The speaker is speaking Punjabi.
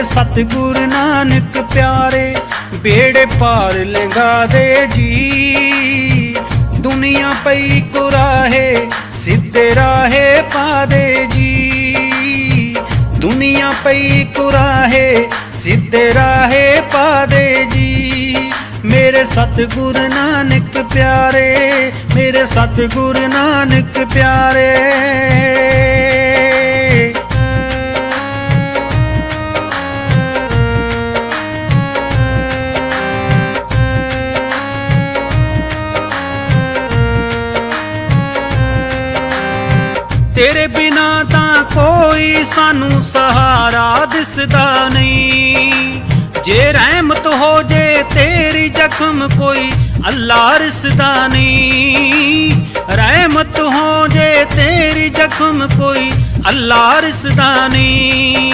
ਮੇਰੇ ਸਤਿਗੁਰ ਨਾਨਕ ਪਿਆਰੇ ਬੇੜੇ ਪਾਰ ਲੰਘਾ ਦੇ ਜੀ। ਦੁਨੀਆ ਪਈ ਕੁਰਾਹੇ, ਸਿੱਧੇ ਰਾਹੇ ਪਾ ਦੇ ਜੀ। ਦੁਨੀਆ ਪਈ ਕੁਰਾਹੇ, ਸਿੱਧੇ ਰਾਹੇ ਪਾ ਦੇ ਜੀ। ਮੇਰੇ ਸਤਿਗੁਰ ਨਾਨਕ ਪਿਆਰੇ, ਮੇਰੇ ਸਤਿਗੁਰ ਨਾਨਕ ਪਿਆਰੇ। ਤੇਰੇ ਬਿਨਾ ਤਾਂ ਕੋਈ ਸਾਨੂੰ ਸਹਾਰਾ ਦਿਸਦਾ ਨਹੀਂ। ਜੇ ਰਹਿਮਤ ਹੋ ਜੇ ਤੇਰੀ ਜ਼ਖਮ ਕੋਈ ਅੱਲਾ ਰਿਸਦਾ ਨਹੀਂ। ਰਹਿਮਤ ਹੋ ਜੇ ਤੇਰੀ ਜ਼ਖਮ ਕੋਈ ਅੱਲਾ ਰਿਸਦਾ ਨਹੀਂ।